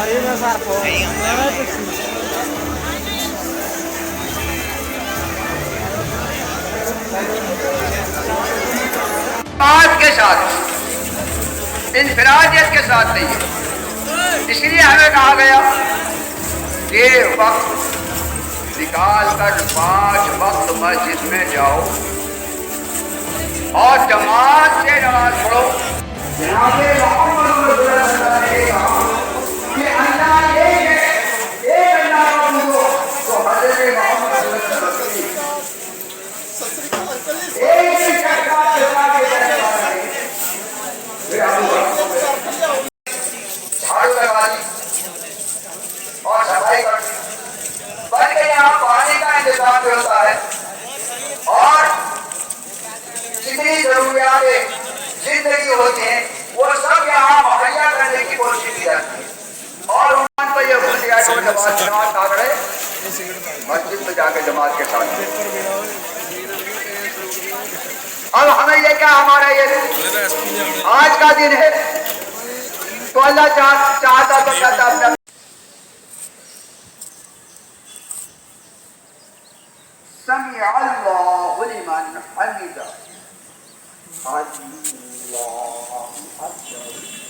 Marina کے ساتھ انفرادیت کے ساتھ نہیں ہے اس لیے ہمیں کہا گیا یہ وقت نکال کر پانچ وقت مسجد میں جاؤ اور جماعت سے نماز پڑھو جناب محمد رسول اللہ علیہ وسلم Aê! مسجد میں جا کے جماعت کے ساتھ اب ہمیں یہ کیا ہمارا یہ آج کا دن ہے۔ تو اللہ چاہتا تو کہتا اپنے سمع اللہ لمن حمدہ اللہ اکبر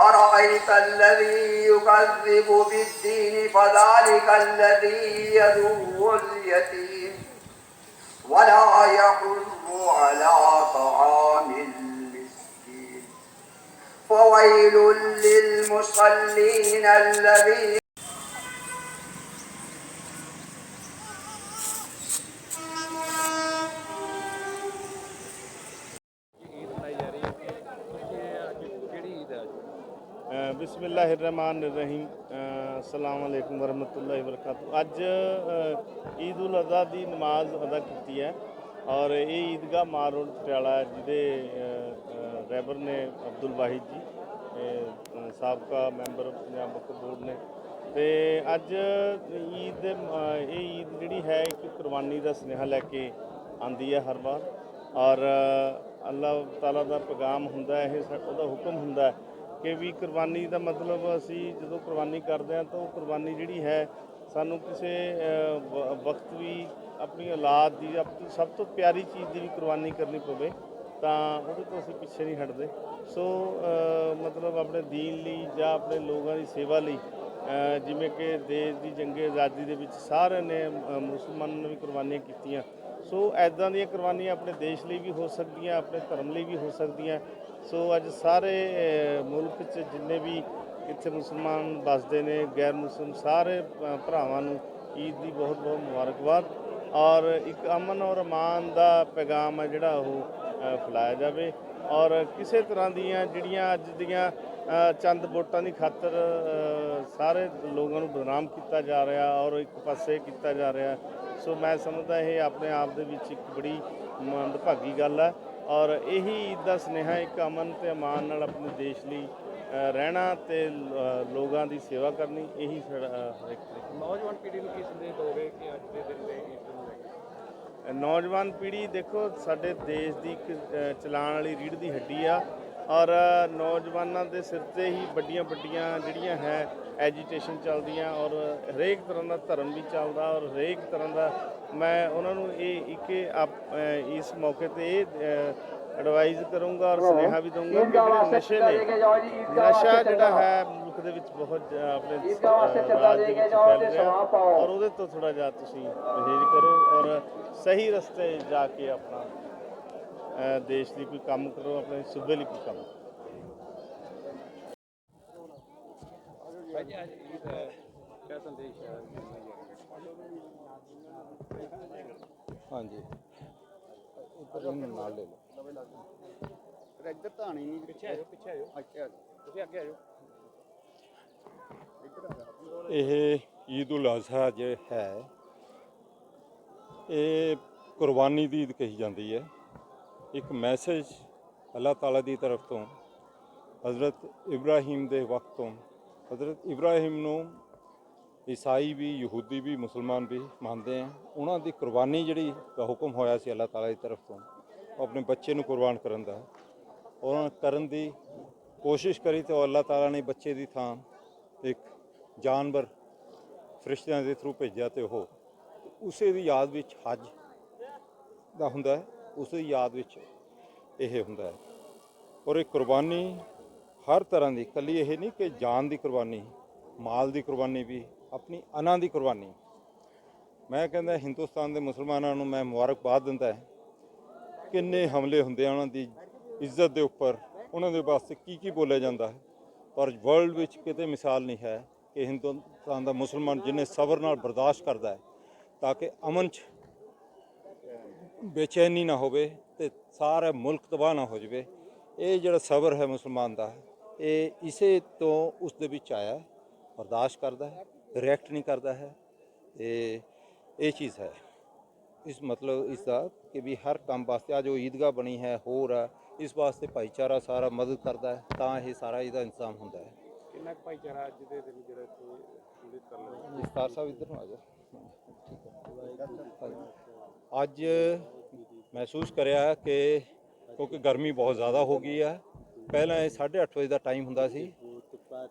أرأيت الذي يكذب بالدين فذلك الذي يدعو اليتيم ولا يحض على طعام المسكين فويل للمصلين الذين ਬਿਸਮਿਲ੍ਲਾਹਿਰਰਹਿਮਾਨਿਰਰਹੀਮ। ਅਸਲਾਮ ਅਲੈਕੁਮ ਵਰਹਮਤੁল্ਲਾਹਿ ਵਬਰਕਾਤੁ ਅੱਜ ਅ, ਈਦ ਉਲ ਅਜ਼ਹਾ ਦੀ ਨਮਾਜ਼ ਅਦਾ ਕੀਤੀ ਹੈ ਔਰ ਇਹ ਈਦਗਾਹ ਮਾਰ ਰੋਡ ਪਟਿਆਲਾ ਜਿਹਦੇ ਰੈਬਰ ਨੇ ਅਬਦੁਲ ਵਾਹਿਦ ਜੀ ਸਾਬਕਾ ਮੈਂਬਰ ਪੰਜਾਬ ਵਕਫ ਬੋਰਡ ਨੇ। ਤੇ ਅੱਜ ਈਦ ਦੇ ਇਹ ਈਦ ਜਿਹੜੀ ਹੈ ਇੱਕ ਕੁਰਬਾਨੀ ਦਾ ਸੁਨੇਹਾ ਲੈ ਕੇ ਆਂਦੀ ਹੈ ਹਰ ਵਾਰ। ਔਰ ਅੱਲਾਹ ਤਾਲਾ ਦਾ ਪੈਗਾਮ ਹੁੰਦਾ ਇਹ ਸਾ- ਉਹਦਾ ਹੁਕਮ ਹੁੰਦਾ ਕਿ ਵੀ ਕੁਰਬਾਨੀ ਦਾ ਮਤਲਬ ਅਸੀਂ ਜਦੋਂ ਕੁਰਬਾਨੀ ਕਰਦੇ ਹਾਂ ਤਾਂ ਉਹ ਕੁਰਬਾਨੀ ਜਿਹੜੀ ਹੈ ਸਾਨੂੰ ਕਿਸੇ ਵ- ਵਕਤ ਵੀ, ਆਪਣੀ ਔਲਾਦ ਦੀ, ਆਪਣੀ ਸਭ ਤੋਂ ਪਿਆਰੀ ਚੀਜ਼ ਦੀ ਵੀ ਕੁਰਬਾਨੀ ਕਰਨੀ ਪਵੇ ਤਾਂ ਉਹਦੇ ਤੋਂ ਅਸੀਂ ਪਿੱਛੇ ਨਹੀਂ ਹਟਦੇ। ਸੋ ਮਤਲਬ ਆਪਣੇ ਦੀਨ ਲਈ ਜਾਂ ਆਪਣੇ ਲੋਕਾਂ ਦੀ ਸੇਵਾ ਲਈ ਜਿਵੇਂ ਕਿ ਦੇਸ਼ ਦੀ ਜੰਗੇ, ਆਜ਼ਾਦੀ ਦੇ ਵਿੱਚ ਸਾਰਿਆਂ ਨੇ ਮੁਸਲਮਾਨਾਂ ਨੇ ਵੀ ਕੁਰਬਾਨੀਆਂ ਕੀਤੀਆਂ। ਸੋ ਐਦਾਂ ਦੀਆਂ ਕੁਰਬਾਨੀਆਂ ਆਪਣੇ ਦੇਸ਼ ਲਈ ਵੀ ਹੋ ਸਕਦੀਆਂ, ਆਪਣੇ ਧਰਮ ਲਈ ਵੀ ਹੋ ਸਕਦੀਆਂ। ਸੋ ਅੱਜ ਸਾਰੇ ਮੁਲਕ 'ਚ ਜਿੰਨੇ ਵੀ ਇੱਥੇ ਮੁਸਲਮਾਨ ਵੱਸਦੇ ਨੇ, ਗੈਰ ਮੁਸਲਮ ਸਾਰੇ ਭਰਾਵਾਂ ਨੂੰ ਈਦ ਦੀ ਬਹੁਤ ਬਹੁਤ ਮੁਬਾਰਕਬਾਦ। ਔਰ ਇੱਕ ਅਮਨ ਔਰ ਅਮਾਨ ਦਾ ਪੈਗਾਮ ਹੈ ਜਿਹੜਾ ਉਹ ਫੈਲਾਇਆ ਜਾਵੇ। ਔਰ ਕਿਸੇ ਤਰ੍ਹਾਂ ਦੀਆਂ ਜਿਹੜੀਆਂ ਅੱਜ ਦੀਆਂ ਚੰਦ ਵੋਟਾਂ ਦੀ ਖਾਤਰ ਸਾਰੇ ਲੋਕਾਂ ਨੂੰ ਬਦਨਾਮ ਕੀਤਾ ਜਾ ਰਿਹਾ ਔਰ ਇੱਕ ਪਾਸੇ ਕੀਤਾ ਜਾ ਰਿਹਾ। ਸੋ ਮੈਂ ਸਮਝਦਾ ਇਹ ਆਪਣੇ ਆਪ ਦੇ ਵਿੱਚ ਇੱਕ ਬੜੀ ਮੰਦਭਾਗੀ ਗੱਲ ਹੈ ਔਰ ਇਹੀ ਦਾ ਸੁਨੇਹਾ ਇੱਕ ਅਮਨ ਤੇ ਅਮਾਨ ਨਾਲ ਆਪਣੇ ਦੇਸ਼ ਲਈ ਰਹਿਣਾ ਤੇ ਲੋਕਾਂ ਦੀ ਸੇਵਾ ਕਰਨੀ, ਇਹੀ ਸਾਡਾ ਨੌਜਵਾਨ ਪੀੜ੍ਹੀ ਨੂੰ ਕੀ ਸੰਦੇਸ਼ ਦੋਗੇ ਕਿ ਅੱਜ ਦੇ ਦਿਨ ਦੇ ਈਦ ਨੌਜਵਾਨ ਪੀੜ੍ਹੀ ਦੇਖੋ, ਸਾਡੇ ਦੇਸ਼ ਦੀ ਇੱਕ ਚਲਾਉਣ ਵਾਲੀ ਰੀੜ੍ਹ ਦੀ ਹੱਡੀ ਆ ਔਰ ਨੌਜਵਾਨਾਂ ਦੇ ਸਿਰ ਤੇ ਹੀ ਵੱਡੀਆਂ ਵੱਡੀਆਂ ਜਿਹੜੀਆਂ ਹੈ ਐਜੀਟੇਸ਼ਨ ਚੱਲਦੀਆਂ ਔਰ ਹਰੇਕ ਤਰ੍ਹਾਂ ਦਾ ਧਰਮ ਵੀ ਚੱਲਦਾ ਔਰ ਹਰੇਕ ਤਰ੍ਹਾਂ ਦਾ ਮੈਂ ਉਹਨਾਂ ਨੂੰ ਇਹ ਇੱਕ ਆਪ- ਇਸ ਮੌਕੇ ਤੇ ਇਹ ਐਡਵਾਈਜ਼ ਕਰੂੰਗਾ ਔਰ ਸੁਨੇਹਾ ਵੀ ਦਊਂਗਾ ਕਿ ਜਿਹੜੇ ਨਸ਼ੇ ਨੇ। ਨਸ਼ਾ ਜਿਹੜਾ ਹੈ ਮੁਲਕ ਦੇ ਵਿੱਚ ਬਹੁਤ ਆਪਣੇ ਰਾਜ ਦੇ ਵਿੱਚ ਜਾਓ ਫੈਲ ਤੇ ਰਿਹਾ। ਔਰ ਉਹਦੇ ਤੋਂ ਥੋੜਾ ਜਿਹਾ ਤੁਸੀਂ ਪਰਹੇਜ਼ ਕਰੋ ਔਰ ਸਹੀ ਰਸਤੇ ਜਾ ਕੇ ਆਪਣਾ ਦੇਸ਼ ਲਈ ਕੋਈ ਕੰਮ ਕਰੋ ਆਪਣੇ ਸੂਬੇ ਲਈ ਕੋਈ ਕੰਮ ਕਰੋ। ਭਾਜੀ ਅੱਜ ਈਦ ਹੈ ਕਿਆ ਸੰਦੇਸ਼ ਹੈ ਹਾਂਜੀ। ਉੱਪਰ ਨਾਲ ਲੈ ਲਓ। ਇੱਧਰ ਤਾਂ ਆਣੀ ਨਹੀਂ। ਪਿੱਛੇ ਆਜੋ ਪਿੱਛੇ ਆਜੋ ਅੱਗੇ ਆਜੋ ਤੁਸੀਂ ਅੱਗੇ ਆਜੋ ਇਹ ਈਦ ਉਲ ਅਜ਼ਹਾ ਜੇ ਹੈ। ਇਹ ਕੁਰਬਾਨੀ ਦੀ ਈਦ ਕਹੀ ਜਾਂਦੀ ਹੈ। ਇੱਕ ਮੈਸੇਜ ਅੱਲਾਹ ਤਾਲਾ ਦੀ ਤਰਫ ਤੋਂ ਹਜ਼ਰਤ ਇਬਰਾਹੀਮ ਦੇ ਵਕਤ ਤੋਂ ਹਜ਼ਰਤ ਇਬਰਾਹੀਮ ਨੂੰ ਈਸਾਈ ਵੀ ਯਹੂਦੀ ਵੀ ਮੁਸਲਮਾਨ ਵੀ ਮੰਨਦੇ ਆ। ਉਹਨਾਂ ਦੀ ਕੁਰਬਾਨੀ ਜਿਹੜੀ ਦਾ ਹੁਕਮ ਹੋਇਆ ਸੀ ਅੱਲਾਹ ਤਾਲਾ ਦੀ ਤਰਫ ਤੋਂ। ਆਪਣੇ ਬੱਚੇ ਨੂੰ ਕੁਰਬਾਨ ਕਰਨ ਦਾ। ਉਹਨਾਂ ਕਰਨ ਦੀ ਕੋਸ਼ਿਸ਼ ਕਰੀ ਤੇ ਉਹ ਅੱਲਾਹ ਤਾਲਾ ਨੇ ਬੱਚੇ ਦੀ ਥਾਂ ਇੱਕ ਜਾਨਵਰ ਫਰਿਸ਼ਤਿਆਂ ਦੇ ਥਰੂ ਭੇਜਿਆ ਤੇ ਉਹ ਉਸੇ ਦੀ ਯਾਦ ਵਿੱਚ ਹਜ ਦਾ ਹੁੰਦਾ ਹੈ, ਉਸੇ ਦੀ ਯਾਦ ਵਿੱਚ ਇਹ ਹੁੰਦਾ ਹੈ। ਔਰ ਇਹ ਕੁਰਬਾਨੀ ਹਰ ਤਰ੍ਹਾਂ ਦੀ ਕੱਲੀ ਇਹ ਨਹੀਂ ਕਿ ਜਾਨ ਦੀ ਕੁਰਬਾਨੀ, ਮਾਲ ਦੀ ਕੁਰਬਾਨੀ ਵੀ, ਆਪਣੀ ਅਨਾਂ ਦੀ ਕੁਰਬਾਨੀ। ਮੈਂ ਕਹਿੰਦਾ, ਹਿੰਦੁਸਤਾਨ ਦੇ ਮੁਸਲਮਾਨਾਂ ਨੂੰ ਮੈਂ ਮੁਬਾਰਕਬਾਦ ਦਿੰਦਾ ਹੈ। ਕਿੰਨੇ ਹਮਲੇ ਹੁੰਦੇ ਆ ਉਹਨਾਂ ਦੀ ਇੱਜ਼ਤ ਦੇ ਉੱਪਰ, ਉਹਨਾਂ ਦੇ ਵਾਸਤੇ ਕੀ ਕੀ ਬੋਲਿਆ ਜਾਂਦਾ ਹੈ? ਪਰ ਵਰਲਡ ਵਿੱਚ ਕਿਤੇ ਮਿਸਾਲ ਨਹੀਂ ਹੈ ਕਿ ਹਿੰਦੁਸਤਾਨ ਦਾ ਮੁਸਲਮਾਨ ਜਿੰਨੇ ਸਬਰ ਨਾਲ ਬਰਦਾਸ਼ਤ ਕਰਦਾ ਹੈ, ਤਾਂ ਕਿ ਅਮਨ 'ਚ ਬੇਚੈਨੀ ਨਾ ਹੋਵੇ ਤੇ ਸਾਰਾ ਮੁਲਕ ਤਬਾਹ ਨਾ ਹੋ ਜਾਵੇ। ਇਹ ਜਿਹੜਾ ਸਬਰ ਹੈ ਮੁਸਲਮਾਨ ਦਾ, ਇਹ ਇਸੇ ਤੋਂ ਉਸ ਦੇ ਵਿੱਚ ਆਇਆ, ਬਰਦਾਸ਼ਤ ਕਰਦਾ ਹੈ ਰਿਐਕਟ ਨਹੀਂ ਕਰਦਾ ਹੈ, ਤੇ ਇਹ ਚੀਜ਼ ਹੈ। ਇਸ ਮਤਲਬ ਇਸ ਦਾ ਕਿ ਵੀ ਹਰ ਕੰਮ ਵਾਸਤੇ ਆ ਜੋ ਈਦਗਾਹ ਬਣੀ ਹੈ ਹੋਰ ਹੈ ਇਸ ਵਾਸਤੇ ਭਾਈਚਾਰਾ ਸਾਰਾ ਮਦਦ ਕਰਦਾ ਹੈ ਤਾਂ ਇਹ ਸਾਰਾ ਇਹਦਾ ਇੰਤਜ਼ਾਮ ਹੁੰਦਾ ਹੈ। ਕਿੰਨਾ ਕੁ ਭਾਈਚਾਰਾ ਅੱਜ ਦੇ ਦਿਨ ਜਿਹੜਾ ਇੱਥੇ ਸੰਗੀਤ ਕਰ ਲੈਂਦਾ ਵਿਸਤਾਰ ਸਾਹਿਬ ਇੱਧਰ ਨੂੰ ਆ ਜਾਓ। ਅੱਜ ਮਹਿਸੂਸ ਕਰਿਆ ਕਿ ਕਿਉਂਕਿ ਗਰਮੀ ਬਹੁਤ ਜ਼ਿਆਦਾ ਹੋ ਗਈ ਹੈ ਪਹਿਲਾਂ ਇਹ 8:30 ਵਜੇ ਦਾ ਟਾਈਮ ਹੁੰਦਾ ਸੀ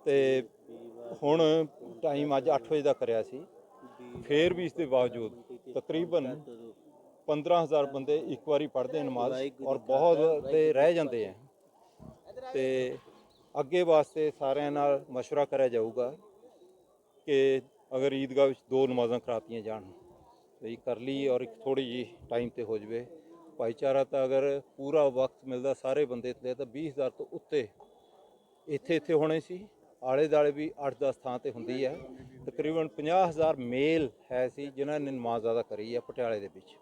ਤੇ ਹੁਣ ਟਾਈਮ ਅੱਜ 8 ਵਜੇ ਦਾ ਕਰਿਆ ਸੀ। ਫੇਰ ਵੀ ਇਸ ਦੇ ਬਾਵਜੂਦ ਤਕਰੀਬਨ 15000 ਬੰਦੇ ਇੱਕ ਵਾਰੀ ਪੜ੍ਹਦੇ ਨਮਾਜ਼ ਔਰ ਬਹੁਤ ਤੇ ਰਹਿ ਜਾਂਦੇ ਆ ਤੇ ਅੱਗੇ ਵਾਸਤੇ ਸਾਰਿਆਂ ਨਾਲ مشورہ ਕਰਿਆ ਜਾਊਗਾ ਕਿ ਅਗਰ ਈਦਗਾਹ ਵਿੱਚ ਦੋ ਨਮਾਜ਼ਾਂ ਕਰਾਤੀਆਂ ਜਾਣ ਤੇ ਇਹ ਕਰ ਲਈ ਔਰ ਇੱਕ ਥੋੜੀ ਜੀ ਟਾਈਮ ਤੇ ਹੋ ਜਵੇ ਭਾਈਚਾਰਾ ਤਾਂ ਅਗਰ ਪੂਰਾ ਵਕਤ ਮਿਲਦਾ ਸਾਰੇ ਬੰਦੇ ਤੇ ਤਾਂ 20000 ਤੋਂ ਉੱਤੇ ਇੱਥੇ ਇੱਥੇ ਹੋਣੇ ਸੀ ਆਲੇ ਦਾਲੇ ਵੀ 8-10 ਥਾਂ ਤੇ ਹੁੰਦੀ ਹੈ ਤਕਰੀਬਨ 50000 ਮੇਲ ਹੈ ਸੀ ਜਿਨ੍ਹਾਂ ਨੇ ਨਮਾਜ਼ ਅਦਾ ਕਰੀ ਹੈ ਪਟਿਆਲੇ ਦੇ ਵਿੱਚ